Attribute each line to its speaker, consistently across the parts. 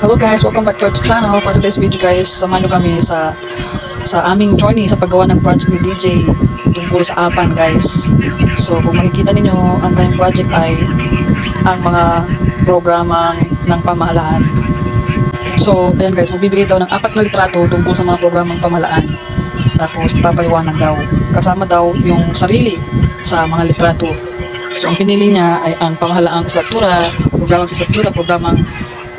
Speaker 1: Hello guys, welcome back to our channel. For today's video guys, samahan nyo kami sa sa aming journey sa paggawa ng project ni DJ tungkol sa Apan guys. So kung makikita ninyo, ang kanyang project ay ang mga programang ng pamahalaan. So, ayan guys, magbibigay daw ng apat na litrato tungkol sa mga programang pamahalaan. Tapos, papaliwanag daw. Kasama daw yung sarili sa mga litrato. So, ang pinili niya ay ang pamahalaang istruktura, programang istruktura, programang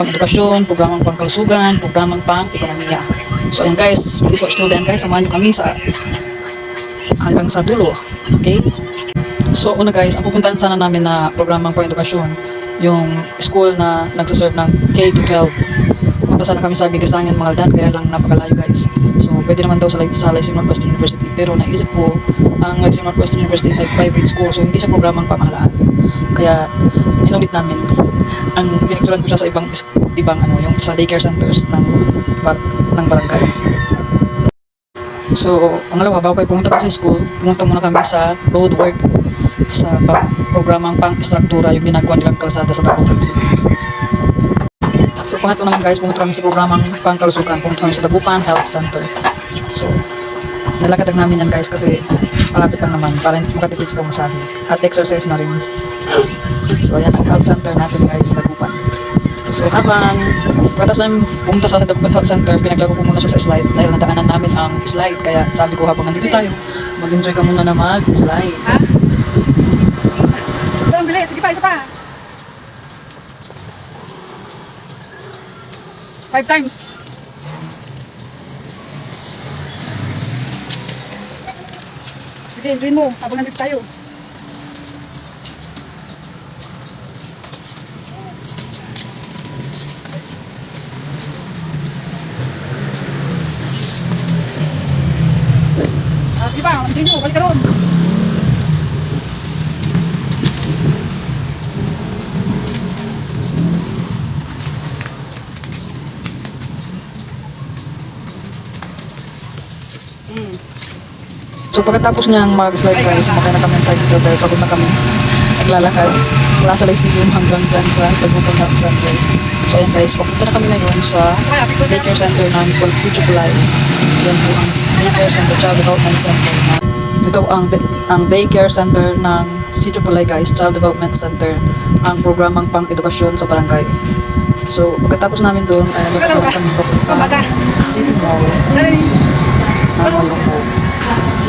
Speaker 1: pang-edukasyon, programang pangkalusugan, programang pang-ekonomiya. So, ayan guys, please watch till the end guys. Samahan niyo kami sa hanggang sa dulo. Okay? So, una guys, ang pupuntahan sana namin na programang pang-edukasyon, yung school na nagsaserve ng K-12. Punta sana kami sa Gigasangan, Maldan, kaya lang napakalayo guys. So, pwede naman daw sa, sa Lyceum Northwestern University. Pero naisip ko, ang Lyceum Northwestern University ay private school, so hindi siya programang pamahalaan. Kaya, inulit namin. Ang pinagturan ko siya sa ibang ibang ano, yung sa daycare centers ng bar, ng barangay. So, pangalawa, bago kayo pumunta pa sa school, pumunta muna kami sa road work sa programang pang-istruktura yung ginagawa nilang kalsada sa Dagupan City. So, pangatlo naman guys, pumunta kami sa programang pangkalusugan, pumunta kami sa Dagupan Health Center. So, nalakad lang namin yan guys kasi malapit lang naman para makatipid sa pamasahe. At exercise na rin. So, ayan ang health center natin guys, Dagupan. So, habang pagkatapos namin pumunta sa Dagupan Health Center, pinaglaro ko muna siya sa slides dahil nadaanan namin ang slide. Kaya sabi ko habang nandito tayo, mag-enjoy ka muna na mag-slide.
Speaker 2: Ha? Ito, bilis. Sige pa, isa pa. Five times. Sige, gawin mo. Habang nandito tayo. Ah, sige pa, continue. Balik ka ron.
Speaker 1: So pagkatapos niyang mag-slide guys, sumakay na kami ng tricycle dahil pagod na kami naglalakad mula sa Lyceum hanggang dyan sa Dagupan Health Center. So ayan guys, papunta na kami ngayon sa daycare center ng Quality Chocolate. Yan po ang daycare center, Child Development Center na ito ang ang daycare center ng Sitio Pulay guys, Child Development Center, ang programang pang-edukasyon sa barangay. So, pagkatapos namin doon, ay nagkakaroon kami papunta City Mall
Speaker 2: Dali.
Speaker 1: ng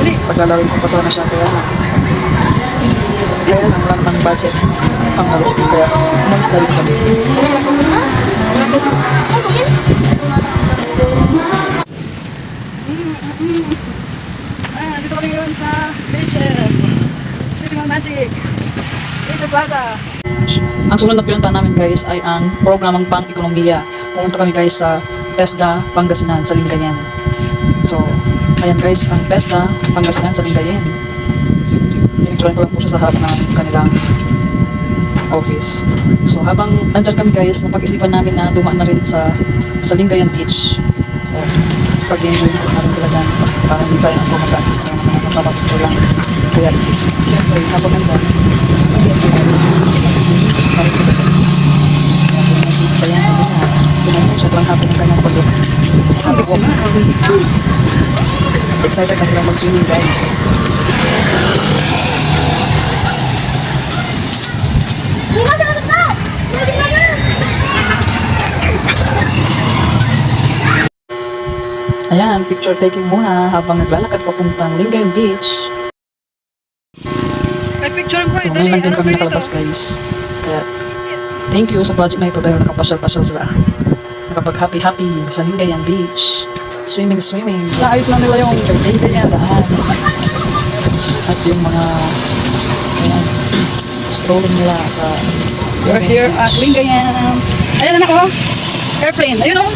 Speaker 2: Dali.
Speaker 1: Paglalaro ko pa sana siya kaya lang. Kaya lang wala naman budget pang laro. Kaya umalis na rin kami.
Speaker 2: Ah, dito kami ngayon sa Beaches. City Mall Magic. Beach Plaza.
Speaker 1: Ang sunod na pinunta namin guys ay ang programang pang-ekonomiya. Pumunta kami guys sa TESDA Pangasinan sa Lingayen. So, ayan guys, ang TESDA Pangasinan sa Lingayen. Pinicturean ko lang po siya sa harap ng kanilang office. So, habang nandyan kami guys, napag-isipan namin na dumaan na rin sa sa Lingayen Beach. So, pag-enjoy ko namin sila dyan para hindi tayo ang pumasa. Kaya naman napapapicture lang. Kaya, syempre, habang nandyan, pag-enjoy namin. Parang kita sa beach. Kaya yan, sabi niya, pinanong sobrang happy ng kanyang pagod.
Speaker 2: Happy sila.
Speaker 1: Excited na sila mag-swimming guys. Ayan, picture taking muna habang naglalakad papuntang Lingayen Beach.
Speaker 2: May picture
Speaker 1: So
Speaker 2: eh. Dali.
Speaker 1: ngayon lang din
Speaker 2: Ano
Speaker 1: kami nakalabas guys. Kaya thank you sa project na ito dahil nakapasyal-pasyal sila. Nakapag happy-happy sa Lingayen Beach. Swimming, swimming.
Speaker 2: Naayos na nila yung
Speaker 1: picture sa lahat. At yung mga ayan, strolling nila sa
Speaker 2: We're here at Lingayen. Ayan anak ko. Airplane. Ayun o.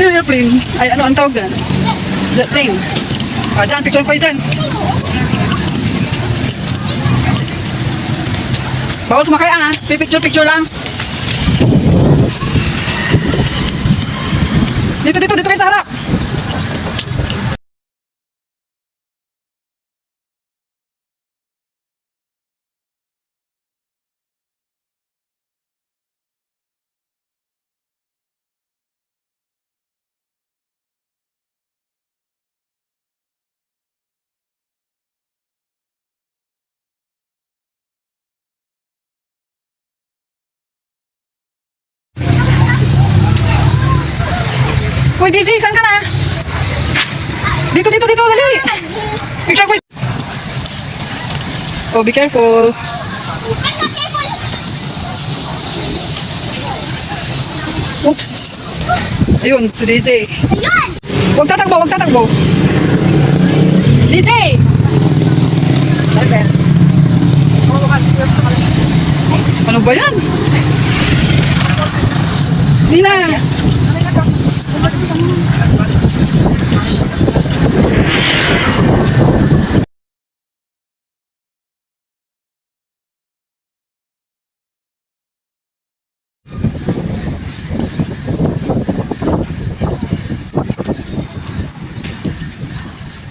Speaker 2: Ayun yung airplane. Ay ano ang tawag dyan? Jet plane. Ah, dyan. Picture ko dyan. Bawal sumakay ah. Picture-picture lang. Dito, dito, dito kayo sa harap. Uy, DJ, saan ka na? Dito, dito, dito, dali. Picture ko. Oh, be careful. Oops. Ayun, si DJ. Huwag tatakbo, huwag tatakbo. DJ! Ano ba yan? Nina! D-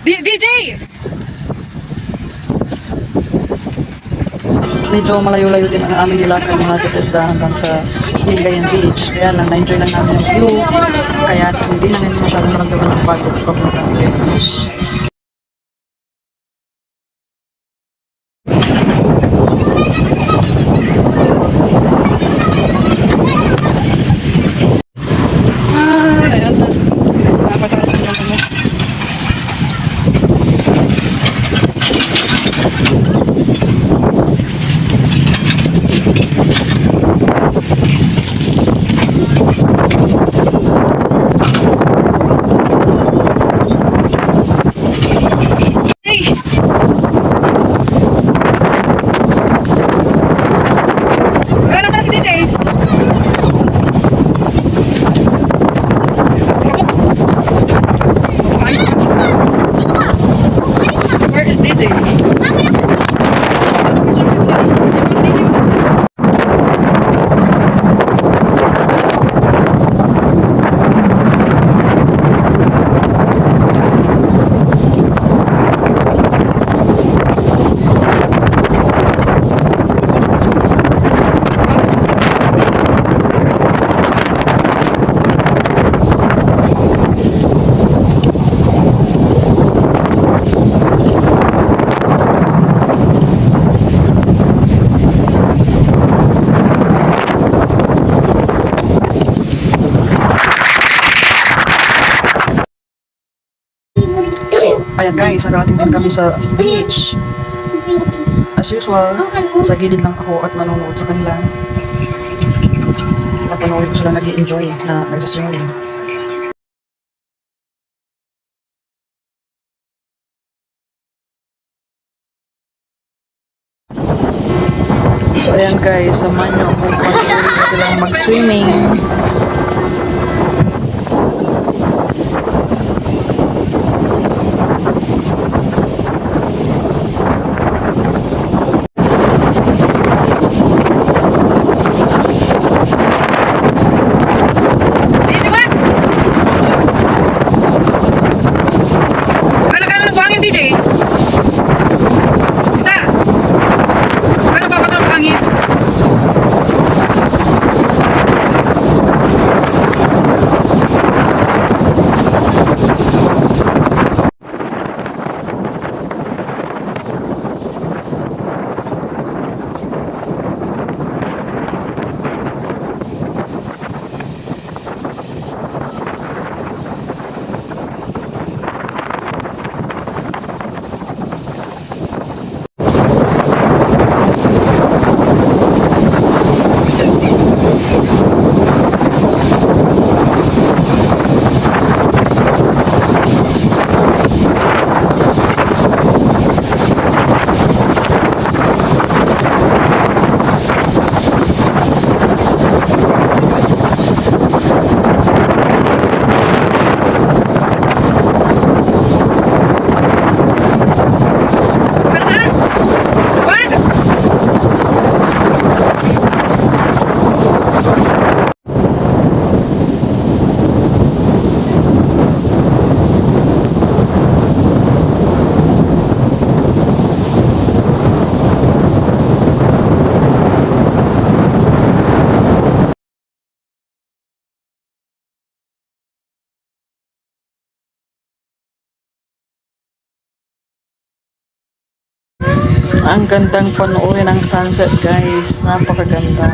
Speaker 2: DJ!
Speaker 1: Medyo malayo-layo din ang aming nilakad mula sa Tesda hanggang sa Lingayen Beach. Kaya lang, na-enjoy lang namin yung view. Kaya hindi namin masyadong maramdaman ng pagod papunta Lingayen Beach.
Speaker 2: Ah, ayan na. Napataas na naman mo. Hey! Wala na sana si DJ. Where is DJ? Where's DJ?
Speaker 1: Ayan guys, nakarating din kami sa beach. As usual, sa gilid lang ako at nanonood sa kanila. Napanood ko sila nag enjoy na nagsaswimming. So ayan guys, samahan niyo ako pag silang mag-swimming. Ang gandang panoorin ng sunset guys. Napakaganda.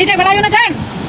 Speaker 2: DJ, malayo na dyan!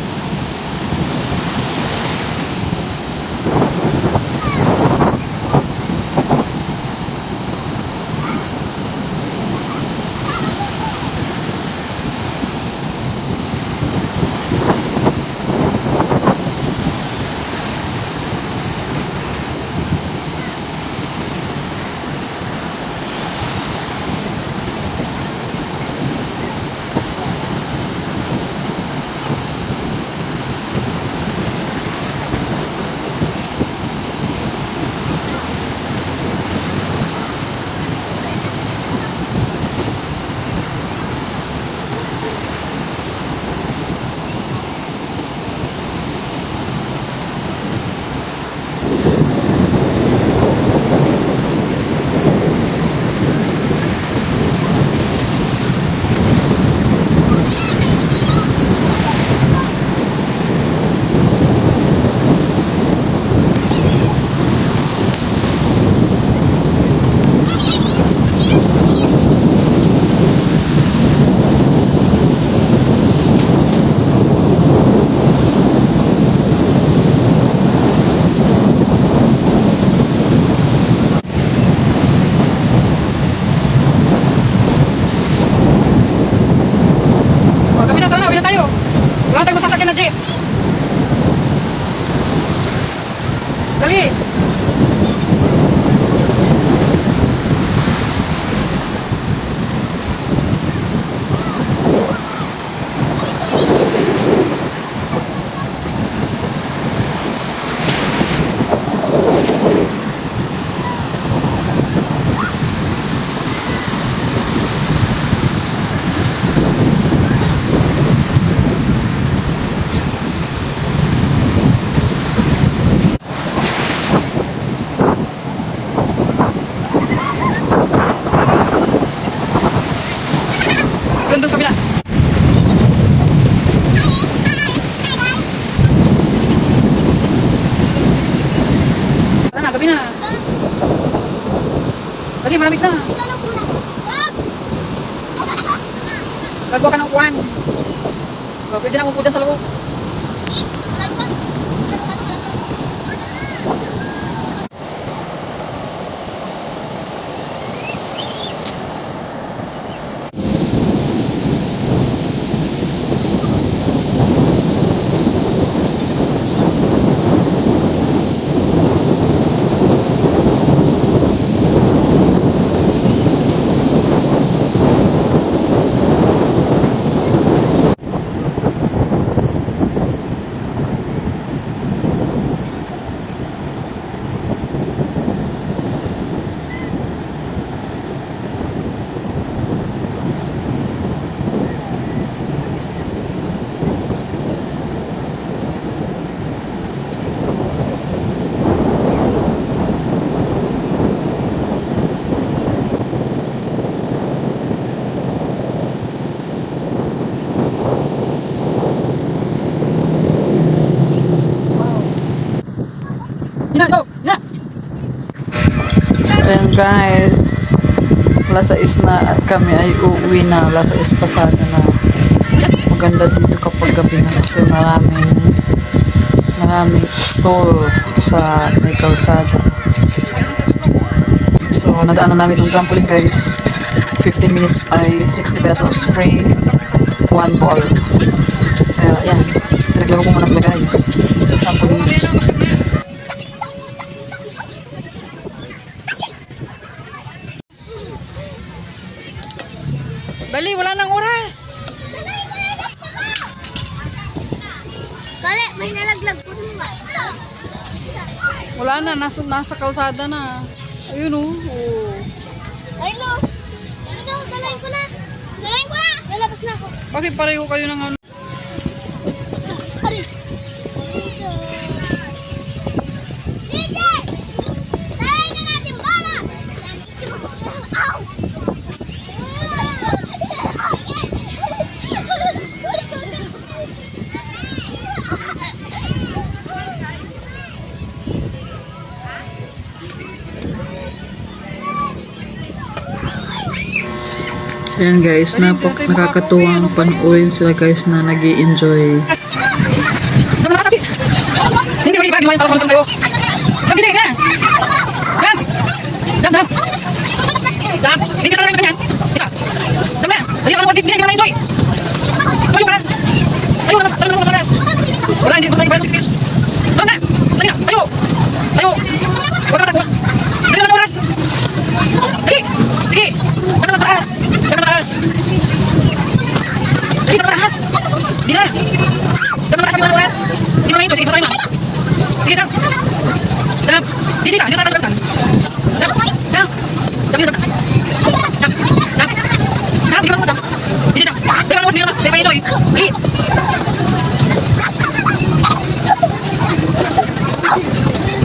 Speaker 2: Doon, doon sa kabila. Tara na, gabi na. Dali, malamig na. Gagawa ka ng. O, Pwede na umupo dyan sa loob.
Speaker 1: Ayan guys, alas 6 na at kami ay uuwi na. 6 pasado na. Maganda dito kapag gabi na kasi maraming maraming stall sa may kalsada. So, nadaanan namin yung trampoline guys. 15 minutes ay 60 pesos free one ball. Kaya yan, pinaglaro ko muna sila guys sa trampoline. Dali, wala nang oras.
Speaker 3: Kali, may nalaglag po naman.
Speaker 1: Wala na, nasa, nasa kalsada na. Ayun oh. oh.
Speaker 3: Ay no. Ito, dalayin ko na. Dalayin ko na. Lalabas na ako.
Speaker 1: Bakit pareho kayo ng ano? Ayan guys, napak nakakatuwang panoorin sila guys na nag enjoy
Speaker 2: na. Hindi ba iba di mo yung parang tayo. Dito na. Dam. Dam dam. Dam. Dito sa kanya. Isa. Dam na. Dali ka mo dito ka na enjoy. Tayo ka. Tayo na. Tayo na oras. Wala hindi ko sa iba yung ticket. Dam na. Dali na. Tayo. Tayo. Wala ka. Dali na oras. Dali. Sige. Dali na taas. Dali na taas. Dali na taas. Dali na. Dami na kasi mga oras. Di mo na ito, sige, tuloy mo. Sige, dam. Dam. Di, di ka, di ka. Dam, dam. Dam, dam. Dam, dam. Dam, di ka mo dam. Di, di, dam. Di ka mo, di ka mo, di ka ito, eh. Di.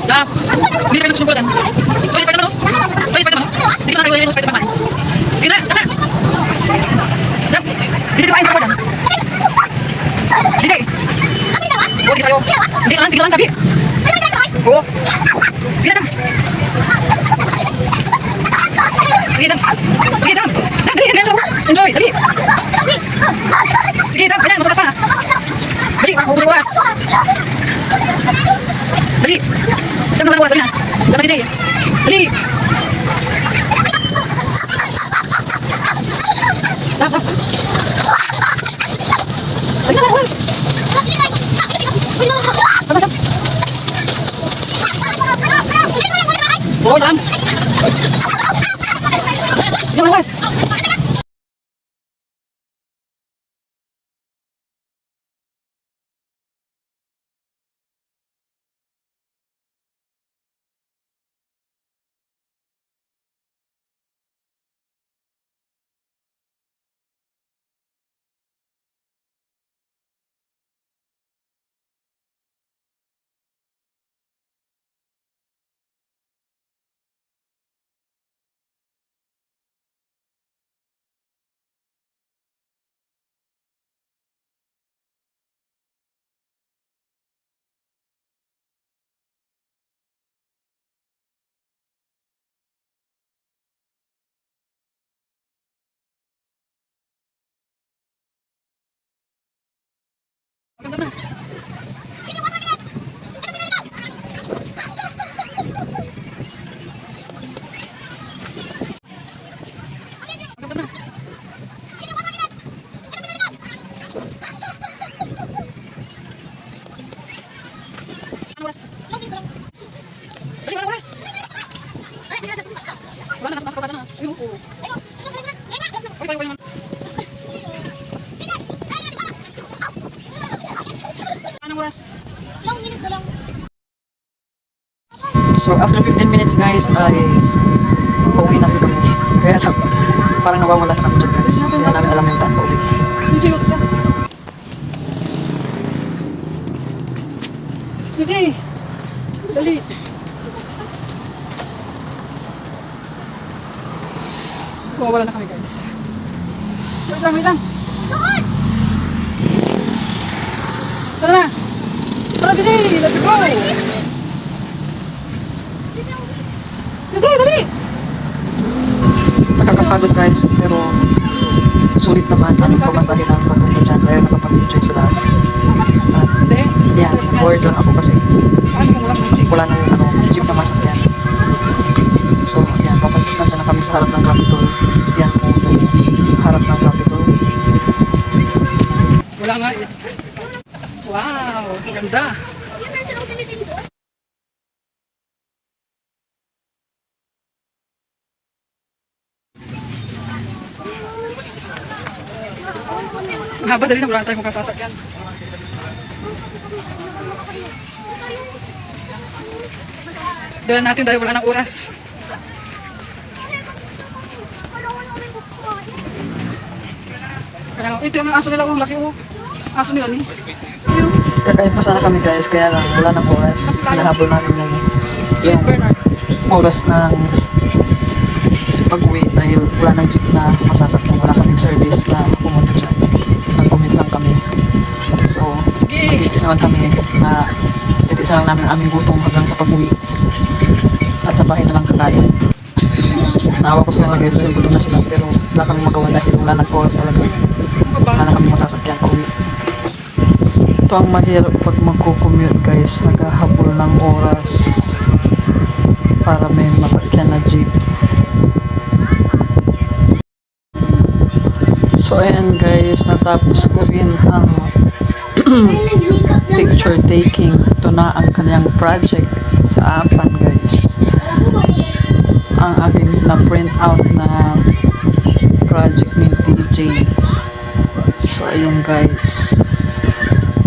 Speaker 2: Dam. Di ka ito, susubulan. Tuloy, Spider-Man, oh. Tuloy, Spider-Man, oh. Di ka na kayo, Spider-Man. Sige na, dam na. Dam. Di, di, di, di, dam. Di, di. Oh, di sa'yo. Hindi ka lang, hindi ka lang sabi. Oo. Sige, dam. Sige, dam. Sige, dam. Dam, dali, dali, dali. Enjoy, dali. Sige, dam, kailangan, matatas pa. Dali, mabubuhay yung oras. Dali. Dam, naman ang oras, dali na. Dam, dali, dali. Dam. Dali na, oras. Dam, dam. Oo, dam. Oy, oy, oy, oy. Anong oras?
Speaker 1: So, after 15 minutes guys, ay pauwi na kami. Kaya lang, parang nawawala na kami dyan guys. Hindi na namin alam yung time pauwi.
Speaker 2: Hindi ka. Hindi. Dali. Mawawala na kami guys. Wait lang, wait lang. Tara na. Tara, Didi. Let's go. Didi, dali.
Speaker 1: Nakakapagod guys, pero sulit naman ang pamasahe namin papunta dyan dahil nakapag-enjoy sila. At yan, bored lang ako kasi
Speaker 2: ng
Speaker 1: wala nang ano, jeep na masakyan. So, yan, papunta na kami sa harap ng Capitol. Yan po itong harap ng Capitol.
Speaker 2: Wala nga. Wow, ganda.
Speaker 3: Yun na sarap.
Speaker 2: Ang haba dali na wala tayong makasasakyan. Dala natin dahil wala ng oras. Kaya, ito yung aso nila, oh, laki oh. Aso nila ni.
Speaker 1: Kakain pa sana kami guys, kaya lang wala nang oras. Hinahabol namin yung, yung oras ng pag-uwi dahil wala nang jeep na masasakyan. Wala kaming service na pumunta dyan. Nag-commute lang kami. So,
Speaker 2: Sige.
Speaker 1: titis na lang kami na titis na lang namin aming gutom hanggang sa pag-uwi. At sa bahay na lang kakain. Naawa ko sa kanila guys dahil gutom na sila pero wala kami magawa dahil wala nang oras talaga. Wala na kami masasakyan pa uwi. Ito ang mahirap pag magko-commute guys. Naghahabol ng oras para may masakyan na jeep. So ayan guys, natapos ko rin ang picture taking. Ito na ang kanyang project sa Apan guys. Ang aking na-print out na project ni DJ. So ayun guys.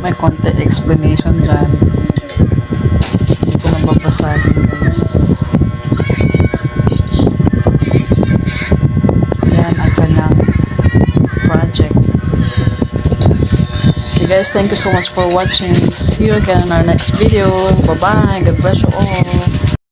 Speaker 1: May konti explanation dyan. Hindi ko na babasahin guys. Guys, thank you so much for watching. See you again in our next video. Bye-bye. God bless you all.